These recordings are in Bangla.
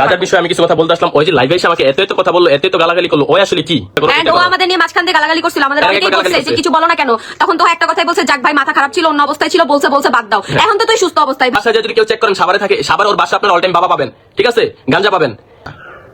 রাজার বিষয়ে আমি কিছু কথা বলতে আসলাম। ওই যে লাইভে এসে আমাকে এত এত কথা বলল এত এত গালাগালি করল। ওই আসলে কি? And ও আমাদের নিয়ে মাঝখান দিয়ে গালাগালি করছিল। আমাদের অনেকেই বলছে যে কিছু বলো না কেন? তখন তো একটা কথাই বলছে যাক ভাই মাথা খারাপ ছিল অন্য অবস্থায় ছিল বলছে বলছে বাদ দাও। হ্যাঁ। এখন তো তুই সুস্থ অবস্থায়। বাসায় যদি কেউ চেক করেন সাবারে থাকে সাবার ওর বাসা আপনার অল টাইম বাবা পাবেন ঠিক আছে? গাঞ্জা পাবেন।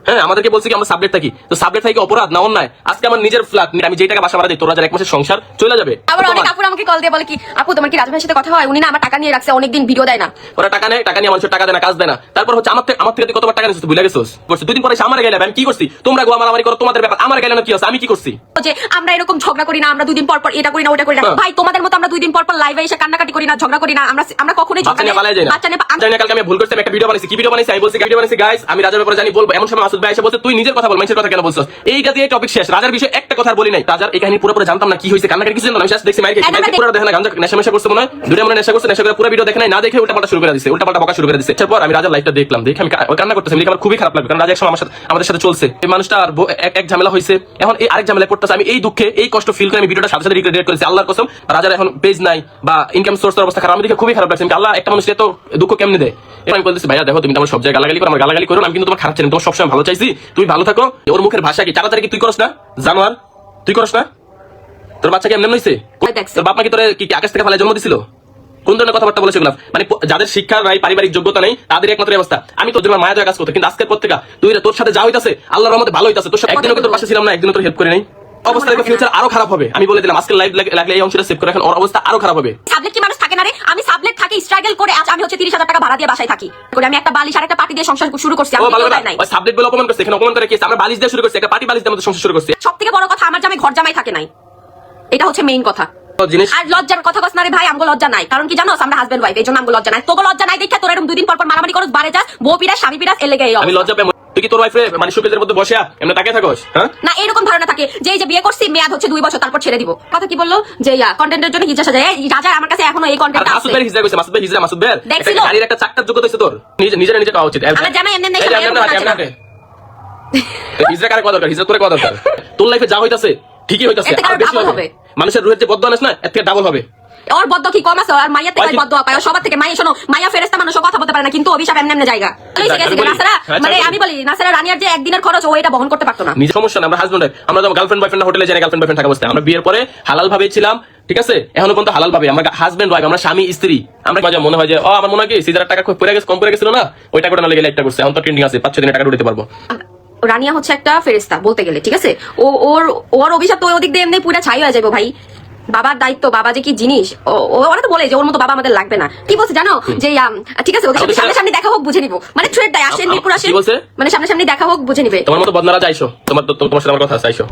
হ্যাঁ আমাদেরকে বলছি কি আমরা সাবলেট থাকি। তো সাবলেট থাকি অপরাধ না অন্যায়? আজকে আমার নিজের ফ্ল্যাট আমি যেই টাকা বাসা ভাড়া দিই তোর রাজার এক মাসের সংসার চলে যাবে। আবার অনেক আপুর আমাকে কল দিয়ে বলে কি আপু তোমার কি রাজু ভাইয়ের সাথে কথা হয়? উনি না আমার টাকা নিয়ে রাখছে অনেকদিন ভিডিও দেয় না। ওরা টাকা নেয় টাকা নিয়ে মানুষের টাকা দেয় না কাজ দেয় না। তারপর হচ্ছে আমার থেকে আমার থেকে কতবার টাকা তুই ভুলে গেছিস? করছিস দুদিন পরে আমার গেলে আমি কি করছি? তোমরা গো মারামারি করো তোমাদের ব্যাপার আমার গেলে না কি আছে? আমি কি করছি? যে আমরা এরকম ঝগড়া করি না আমরা দুই দিন পর পর এটা করি না ওটা করি না। হ্যাঁ। ভাই তোমাদের মতো আমরা দুই দিন পর পর লাইভে এসে কান্নাকাটি করি না ঝগড়া করি না আমরা আমরা কখনোই পালাই যায় না। বাচ্চা নিয়ে আমি- জানি না কালকে আমি ভুল করছি একটা ভিডিও বানাইছি কি ভিডিও বানাইছি আমি বলছি ভিডিও বানাইছি গাইস আমি রাজার ব্যাপারে জানি বলব এমন সময় এসে বলছে তুই নিজের কথা বল মানুষের কথা কেন বলছিস? এইটা দিয়ে টপিক শেষ। রাজার বিষয়ে একটা কথা বলি নাই। রাজার এই কাহিনী পুরোপুরি জানতাম না কি হয়েছে কান্নাকাটি কিছু জানতাম আমি just দেখছি খেয়ে পুরো দেখে। না নেশা মেশা করছে মনে হয়। দুটো মনে নেশা করছে নেশা করে পুরো ভিডিও দেখে নাই না দেখে উল্টা পাল্টা শুরু করে দিচ্ছে উল্টা পাল্টা বকা শুরু করে দিচ্ছে তারপর আমি রাজার লাইফটা দেখলাম দেখে আমি কান্না করতেছি দেখে আমার খুবই খারাপ কারণ রাজা একসময় আমার সাথে আমাদের সাথে চলছে। এই মানুষটা আর এক- ঝামেলা হয়েছে। এখন এই আরেক ঝামেলায় পড়তেছে। আমি এই দুঃখে এই কষ্ট ফিল করে আমি ভিডিওটা সাথে সাথে রিক্রিয়েট করেছি। আল্লাহর কসম রাজার এখন পেজ নাই বা ইনকাম সোর্সের অবস্থা খারাপ। আমি দেখে খুবই খারাপ লাগছে। আল্লাহ একটা মানুষকে তো দুঃখ কেমনে দেয়? আমি বলতেছি ভাইয়া দেখো তুমি আমার সব জায়গায় গালাগালি করো আমার গালাগালি করো আমি কিন্তু তোমার খারাপ না, তোমার সবসময় ভালো চাইছি তুমি ভালো থাকো। ওর মুখের ভাষা কি তাড়াতাড়ি কি তুই করস না? জানোয়ার তুই করস না? তোর বাচ্চাকে এমন হয়েছে। তোর বাপ মা কি কি কি আকাশ থেকে ফেলে জন্ম দিছিল? কোন ধরনের কথাবার্তা বলেছে এগুলা মানে যাদের শিক্ষা নাই পারিবারিক যোগ্যতা নেই তাদের একমাত্র অবস্থা। আমি তোর জন্য মায়া কাজ করতে কিন্তু আজকের পর থেকে তুই তোর সাথে যা হইতাছে আল্লাহর রহমতে ভালো হইতাছে। তোর সাথে একদিনও তোর পাশে ছিলাম না একদিনও তোর হেল্প করে নাই। অবস্থা ফিউচার আরও খারাপ হবে। আমি বলে দিলাম আজকে লাইভ লাগলে এই অংশটা সেভ করে এখন ওর অবস্থা আরও খারাপ হবে। সাবলেট না রে আমি সাবলেট থাকি স্ট্রাগল করে আজ আমি হচ্ছে তিরিশ হাজার টাকা ভাড়া দিয়ে বাসায় থাকি। করে আমি একটা বালিশ আর একটা পার্টি দিয়ে সংসার শুরু করছি আমি ভালো কেউ কথা। দেয় নাই। সাবজেক্ট বলে অপমান করছে এখানে অপমান করে কি আমরা বালিশ দিয়ে শুরু করছি একটা পার্টি বালিশ দিয়ে আমাদের সংসার শুরু করছি। সব থেকে বড় কথা আমার জামাই ঘর জামাই থাকে নাই। এটা হচ্ছে মেইন কথা। আর লজ্জার কথা কস না রে ভাই আমগো লজ্জা নাই। কারণ কি জানো আমরা হাজবেন্ড ওয়াইফ এই জন্য আমগো লজ্জা নাই। তোকে লজ্জা নাই দেখে তোর এরকম দুই দিন পর পর মারামারি করস বারে যাস বউ পিরাস স্বামী পিরাস এলে লেগে এই আমি। লজ্জা তুই কি তোর মানে সুকেজের মধ্যে বসে এমনি তাকিয়ে থাকোস হ্যাঁ? না এরকম ধারণা থাকে। যে যে বিয়ে করছি মেয়াদ হচ্ছে দুই বছর তারপর ছেড়ে দিব। কথা কি বলল? যে ইয়া কন্টেন্টের জন্য হিজা সাজায় এই রাজা আমার কাছে এখনও এই কন্টেন্ট মাসুদ ভাই হিজরা কইছে মাসুদ ভাই হিজরা মাসুদ ভাই? একটা গাড়ির একটা যোগ্যতা হইছে তোর। নিজে নিজের নিজে পাওয়া উচিত আমার জামাই এমনি এমনি এই যে এরকম এমনি নাচে এমনি না। হাঁটে। হিজরা কারে কত দরকার? হিজরা তোরে কত দরকার। তোর লাইফে যা হইতাছে ঠিকই হইতাছে। আর বেশি হবে। মানুষের রুহের যে বদ্ধ আনিস না এর থেকে ডাবল হবে। ওর বদ্ধ কি কম আছে? আর মাইয়া থেকে বদ্ধ পায়। সবার থেকে মাইয়া শোনো মাইয়া ফেরেস্তা মানুষ কথা বলতে পারে না কিন্তু অভিশাপ এমনি এমনি জায়গা। নাসারা হ্যাঁ, মানে আমি বলি নাসারা রানিয়ার যে একদিনের খরচ ও এটা বহন করতে পারতো না। নিজে সমস্যা না আমরা হাজবেন্ড আমরা যখন গার্লফ্রেন্ড বয়ফ্রেন্ড হোটেলে যাই গার্লফ্রেন্ড বয়ফ্রেন্ড থাকা অবস্থায়। আমরা বিয়ের পরে হালাল ভাবে ছিলাম ঠিক আছে? এখনও পর্যন্ত হালাল ভাবে। আমরা হাজবেন্ড ওয়াইফ আমরা স্বামী স্ত্রী। আমরা মাঝে মনে হয় যে ও আমার মনে হয় কি সিজার টাকা খুব পড়ে গেছে কম পড়ে গেছিল না? ওই টাকাটা না লেগে লাইটটা করছে। এখন তো ট্রেন্ডিং আছে পাঁচ ছ দিনে টাকা উঠতে পারব। রানিয়া হচ্ছে একটা ফেরেস্তা বলতে গেলে ঠিক আছে? ও ওর ওর অভিশাপ তো ওই ওদিক দিয়ে এমনি পুরো ছাই হয়ে যাবে ভাই। বাবার দায়িত্ব বাবা যে কি জিনিস? ওরা তো বলে যে ওর মতো বাবা আমাদের লাগবে না। কি বলছে জানো? যে ঠিক আছে ওদের সামনে সামনে দেখা হোক বুঝে নিবো। মানে থ্রেড দেয় আসেন মিরপুর আসেন। মানে সামনে সামনে দেখা হোক বুঝে নিবে। তোমার মতো বদনারা যাইছো তোমার তোমার সাথে আমার কথা আইসো।